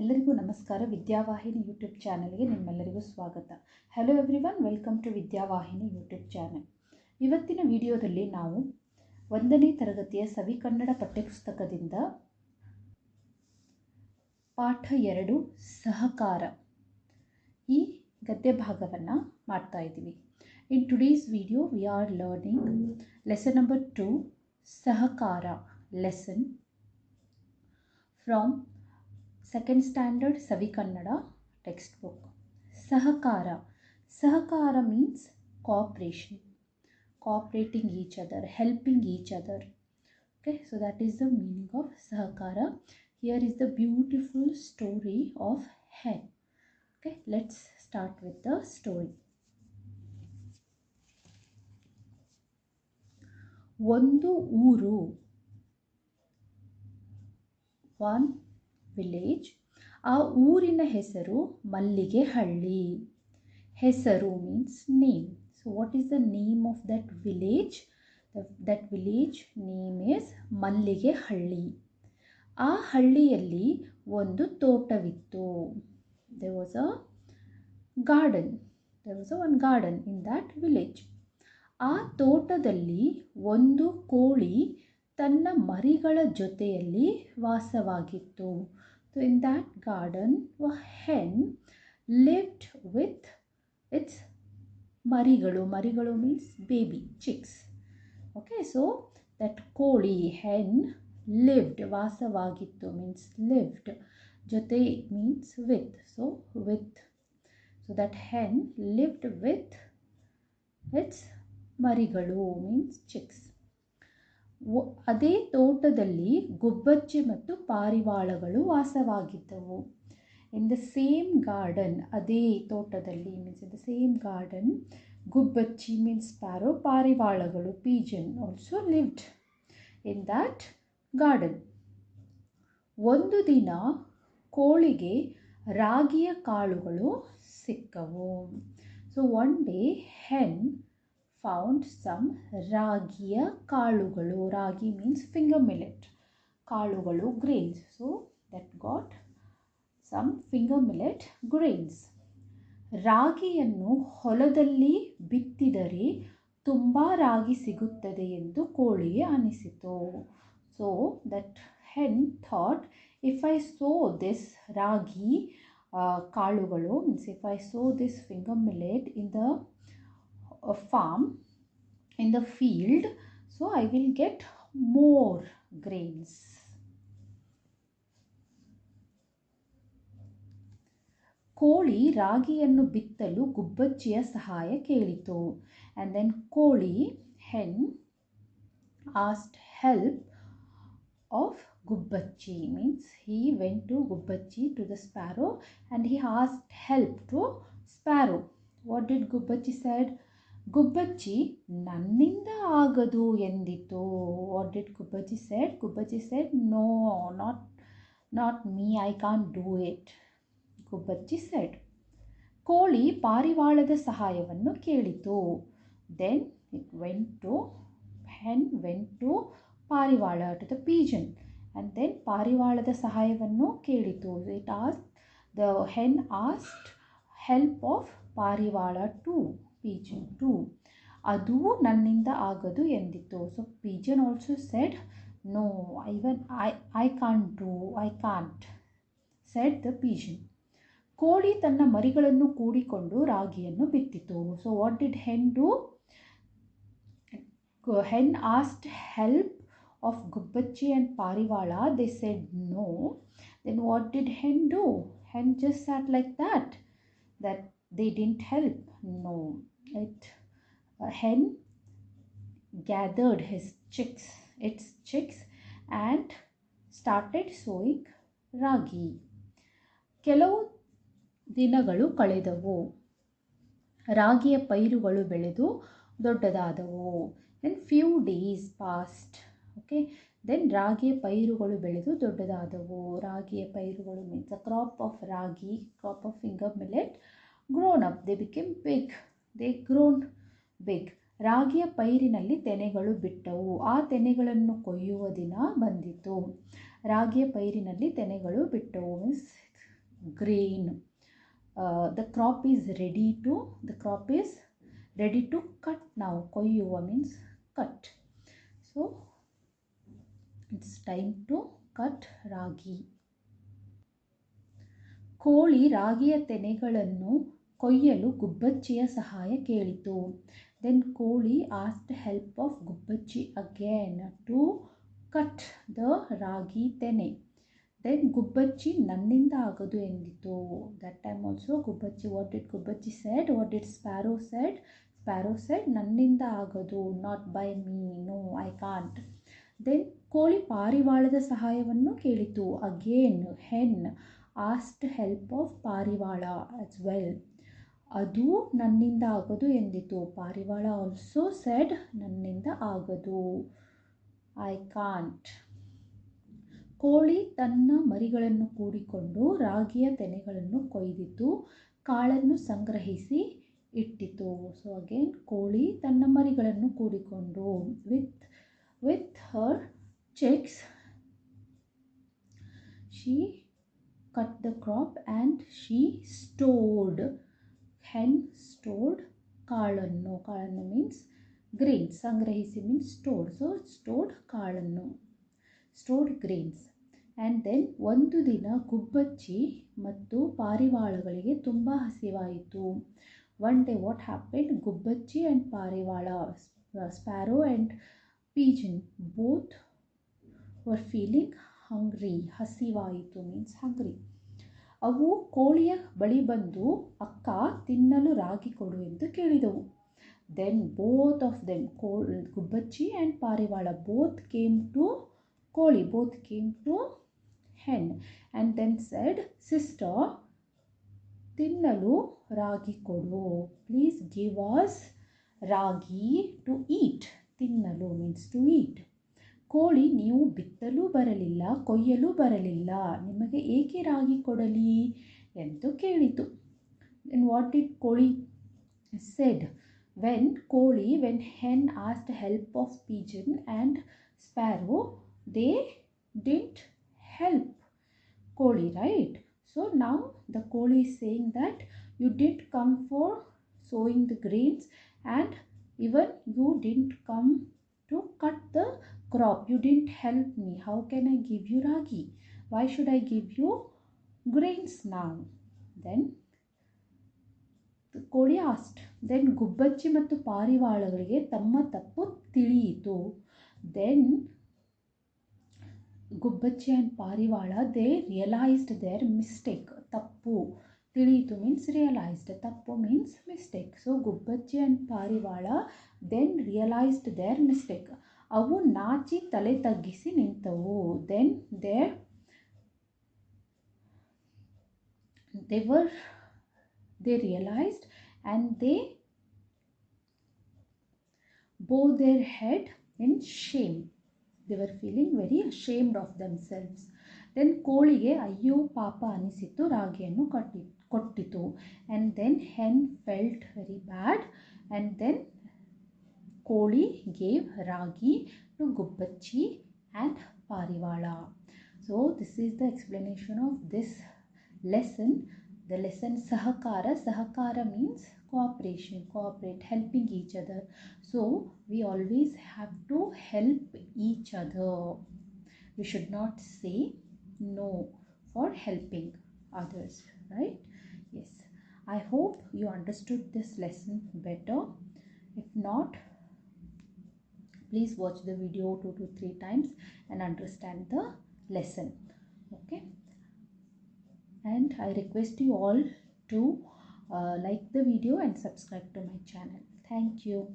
ಎಲ್ಲರಿಗೂ ನಮಸ್ಕಾರ. ವಿದ್ಯಾವಾಹಿನಿ ಯೂಟ್ಯೂಬ್ ಚಾನಲ್ಗೆ ನಿಮ್ಮೆಲ್ಲರಿಗೂ ಸ್ವಾಗತ. Hello everyone welcome to Vidyavahini YouTube channel. ಇವತ್ತಿನ ವಿಡಿಯೋದಲ್ಲಿ ನಾವು ಒಂದನೇ ತರಗತಿಯ ಸವಿಕನ್ನಡ ಪಠ್ಯಪುಸ್ತಕದಿಂದ ಪಾಠ ಎರಡು, ಸಹಕಾರ ಈ ಗದ್ಯ ಭಾಗವನ್ನು ಮಾಡ್ತಾ ಇದ್ದೀವಿ. In today's video we are learning lesson number two Sahakara. Lesson from second standard Savi Kannada text book ಸಹಕಾರ ಸಹಕಾರ means cooperation cooperating each other helping each other okay so that is the meaning of sahakara here is the beautiful story of hen okay let's start with the story ಒಂದು ಊರು one village ಆ ಊರಿನ ಹೆಸರು ಮಲ್ಲಿಗೆಹಳ್ಳಿ. ಹೆಸರು means name so what is the name of that village that village name is Malligehalli. ಆ ಹಳ್ಳಿಯಲ್ಲಿ ಒಂದು ತೋಟವಿತ್ತು. There was a garden there was a one garden in that village ಆ ತೋಟದಲ್ಲಿ ಒಂದು ಕೋಳಿ ತನ್ನ ಮರಿಗಳ ಜೊತೆಯಲ್ಲಿ ವಾಸವಾಗಿತ್ತು. So in that garden, a hen lived with its marigaloo. Marigaloo means baby chicks. Okay, so that koli hen lived. Vasavagittu means lived. Jote means with. So with. So that hen lived with its marigaloo means chicks. ಅದೇ ತೋಟದಲ್ಲಿ ಗುಬ್ಬಚ್ಚಿ ಮತ್ತು ಪಾರಿವಾಳಗಳು ವಾಸವಾಗಿದ್ದವು. In the same garden ಅದೇ ತೋಟದಲ್ಲಿ means in the same garden ಗುಬ್ಬಚ್ಚಿ means sparrow ಪಾರಿವಾಳಗಳು pigeon also lived in that garden ಒಂದು ದಿನ ಕೋಳಿಗೆ ರಾಗಿಯ ಕಾಳುಗಳು ಸಿಕ್ಕವು. So one day hen found some ರಾಗಿಯ ಕಾಳುಗಳು ರಾಗಿ ಮೀನ್ಸ್ ಫಿಂಗರ್ ಮಿಲೆಟ್ ಕಾಳುಗಳು grains so that got some finger millet grains ರಾಗಿಯನ್ನು ಹೊಲದಲ್ಲಿ ಬಿತ್ತಿದರೆ ತುಂಬ ರಾಗಿ ಸಿಗುತ್ತದೆ ಎಂದು ಕೋಳಿಗೆ ಅನಿಸಿತು. So that hen thought if I sow this ರಾಗಿ ಕಾಳುಗಳು means if I sow this finger millet in the farm in the field, so i will get more grains. ಕೋಳಿ ರಾಗಿಯನ್ನು ಬಿತ್ತಲು ಗುಬ್ಬಚ್ಚಿಯ ಸಹಾಯ ಕೇಳಿತು. ಆ್ಯಂಡ್ ದೆನ್ ಕೋಳಿ ಹೆನ್ ಆಸ್ಟ್ ಹೆಲ್ಪ್ ಆಫ್ ಗುಬ್ಬಚ್ಚಿ. Means he went to ಗುಬ್ಬಚ್ಚಿ to the sparrow and he asked help to sparrow what did ಗುಬ್ಬಚ್ಚಿ said ಗುಬ್ಬಚ್ಚಿ ನನ್ನಿಂದ ಆಗದು ಎಂದಿತು what did ಗುಬ್ಬಚ್ಚಿ said ಗುಬ್ಬಚ್ಚಿ said no not not me I can do it ಗುಬ್ಬಚ್ಚಿ said ಕೋಳಿ ಪಾರಿವಾಳದ ಸಹಾಯವನ್ನು ಕೇಳಿತು. Then it went to hen went to ಪಾರಿವಾಳ to the pigeon and then ಪಾರಿವಾಳದ ಸಹಾಯವನ್ನು ಕೇಳಿತು. It as the hen asked help of ಪಾರಿವಾಳ to pigeon to ಅದು ನನ್ನಿಂದ ಆಗದು ಎಂದಿತು so pigeon also said no even I I can't do I can't said the pigeon ಕೋಳಿ ತನ್ನ ಮರಿಗಳನ್ನು ಕೂಡಿಕೊಂಡು ರಾಗಿಯನ್ನು ಬಿತ್ತಿತು. So what did hen do hen asked help of ಗುಬ್ಬಚ್ಚಿ and ಪಾರಿವಾಳ they said no then what did hen do hen just sat like that that they didn't help no. It uh, hen gathered his chicks its chicks and started sowing ragi. ಕೆಲವು ದಿನಗಳು ಕಳೆದವು. ರಾಗಿಯ ಪೈರುಗಳು ಬೆಳೆದು ದೊಡ್ಡದಾದವು. Then few days passed okay then ರಾಗಿಯ ಪೈರುಗಳು ಬೆಳೆದು ದೊಡ್ಡದಾದವು. ರಾಗಿಯ ಪೈರುಗಳು means a crop of ragi crop of finger millet grown up they became big they grown big ರಾಗಿಯ ಪೈರಿನಲ್ಲಿ ತೆನೆಗಳು ಬಿಟ್ಟವು. ಆ ತೆನೆಗಳನ್ನು ಕೊಯ್ಯುವ ದಿನ ಬಂದಿತು. ರಾಗಿಯ ಪೈರಿನಲ್ಲಿ ತೆನೆಗಳು ಬಿಟ್ಟವು. Means green the crop is ready to the crop is ready to cut ನಾವು ಕೊಯ್ಯುವ means cut so it's time to cut ragi. ಕೋಳಿ ರಾಗಿಯ ತೆನೆಗಳನ್ನು ಕೊಯ್ಯಲು ಗುಬ್ಬಚ್ಚಿಯ ಸಹಾಯ ಕೇಳಿತು. ದೆನ್ ಕೋಳಿ asked help of ಗುಬ್ಬಚ್ಚಿ again to cut the ragi ತೆನೆ. ದೆನ್ ಗುಬ್ಬಚ್ಚಿ ನನ್ನಿಂದ ಆಗದು ಎಂದಿತು. That time also ಗುಬ್ಬಚ್ಚಿ what did ಗುಬ್ಬಚ್ಚಿ said what did sparrow said sparrow said ನನ್ನಿಂದ ಆಗದು not by me no I can't then ಕೋಳಿ ಪಾರಿವಾಳದ ಸಹಾಯವನ್ನು ಕೇಳಿತು. Again hen asked help of ಪಾರಿವಾಳ ಆಸ್ ವೆಲ್ ಅದು ನನ್ನಿಂದ ಆಗದು ಎಂದಿತು. ಪಾರಿವಾಳ ಆಲ್ಸೋ ಸೆಡ್ ನನ್ನಿಂದ ಆಗದು. ಐ ಕಾಂಟ್ ಕೋಳಿ ತನ್ನ ಮರಿಗಳನ್ನು ಕೂಡಿಕೊಂಡು ರಾಗಿಯ ತೆನೆಗಳನ್ನು ಕೊಯ್ದಿತು. ಕಾಳನ್ನು ಸಂಗ್ರಹಿಸಿ ಇಟ್ಟಿತು. ಸೊ ಅಗೇನ್ ಕೋಳಿ ತನ್ನ ಮರಿಗಳನ್ನು ಕೂಡಿಕೊಂಡು with with her chicks she cut the crop and she stored. Hen stored ಕಾಳನ್ನು ಕಾಳನ್ನು ಮೀನ್ಸ್ ಗ್ರೀನ್ಸ್ ಸಂಗ್ರಹಿಸಿ ಮೀನ್ಸ್ ಸ್ಟೋರ್ಡ್ ಸೊ ಸ್ಟೋರ್ಡ್ ಕಾಳನ್ನು ಸ್ಟೋರ್ಡ್ ಗ್ರೀನ್ಸ್ ಆ್ಯಂಡ್ ದೆನ್ ಒಂದು ದಿನ ಗುಬ್ಬಚ್ಚಿ ಮತ್ತು ಪಾರಿವಾಳಗಳಿಗೆ ತುಂಬ ಹಸಿವಾಯಿತು. One day what happened ಗುಬ್ಬಚ್ಚಿ and ಪಾರಿವಾಳ sparrow and pigeon both were feeling hungry ಹಸಿವಾಯಿತು means hungry ಅವು ಕೋಳಿಯ ಬಳಿ ಬಂದು ಅಕ್ಕ ತಿನ್ನಲು ರಾಗಿ ಕೊಡು ಎಂದು ಕೇಳಿದವು. Then both of them co ಗುಬ್ಬಚ್ಚಿ and ಪಾರಿವಾಳ ಬೋತ್ ಕೇಮ್ ಟು ಕೋಳಿ both came to hen and then said sister ತಿನ್ನಲು ರಾಗಿ ಕೊಡು. Please give us ragi to eat ತಿನ್ನಲು ಮೀನ್ಸ್ ಟು ಈಟ್ ಕೋಳಿ ನೀವು ಬಿತ್ತಲೂ ಬರಲಿಲ್ಲ, ಕೊಯ್ಯಲು ಬರಲಿಲ್ಲ, ನಿಮಗೆ ಏಕೆ ರಾಗಿ ಕೊಡಲಿ ಎಂದು ಕೇಳಿತು. ದೆನ್ ವಾಟ್ ಇಟ್ ಕೋಳಿ ಸೆಡ್ ವೆನ್ ಕೋಳಿ when hen asked help of pigeon and sparrow they didn't help ಕೋಳಿ ರೈಟ್ ಸೊ ನಾವು ದ ಕೋಳಿ is saying you you come come sowing the grains and even you didn't come to cut the crop. You didn't help me. How can i give you ragi? Why should i give you grains now? Then ಕೋಳಿ asked then ಗುಬ್ಬಚ್ಚಿ ಮತ್ತು ಪಾರಿವಾಳಗಳಿಗೆ ತಮ್ಮ ತಪ್ಪು ತಿಳಿಯಿತು then ಗುಬ್ಬಚ್ಚಿ and ಪಾರಿವಾಳ they realized their mistake ತಪ್ಪು ತಿಳಿಯಿತು ಮೀನ್ಸ್ ರಿಯಲೈಸ್ಡ್ ತಪ್ಪು ಮೀನ್ಸ್ ಮಿಸ್ಟೇಕ್ ಸೊ ಗುಬ್ಬಚ್ಚಿ ಆ್ಯಂಡ್ ಪಾರಿವಾಳ ದೆನ್ ರಿಯಲೈಸ್ಡ್ ದೇರ್ ಮಿಸ್ಟೇಕ್ ಅವು ನಾಚಿ ತಲೆ ತಗ್ಗಿಸಿ ನಿಂತವು. Then they they were they realised and they bow their head in shame they were feeling very ashamed of themselves. ದೆನ್ ಕೋಳಿಗೆ, ಅಯ್ಯೋ, ಪಾಪ ಅನಿಸಿತು ರಾಗಿಯನ್ನು ಕಟ್ಟಿ, ಕೊಟ್ಟಿತು. And then hen felt very bad and then Koli gave Ragi to Gubbachi and Parivala. So this is the explanation of this lesson. The lesson Sahakara. Sahakara means cooperation, cooperate, helping each other. So we always have to help each other. We should not say no for helping others, right? Yes. I hope you understood this lesson better. If not, please watch the video two to three times and understand the lesson. Okay? And i request you all to uh, like the video and subscribe to my channel. Thank you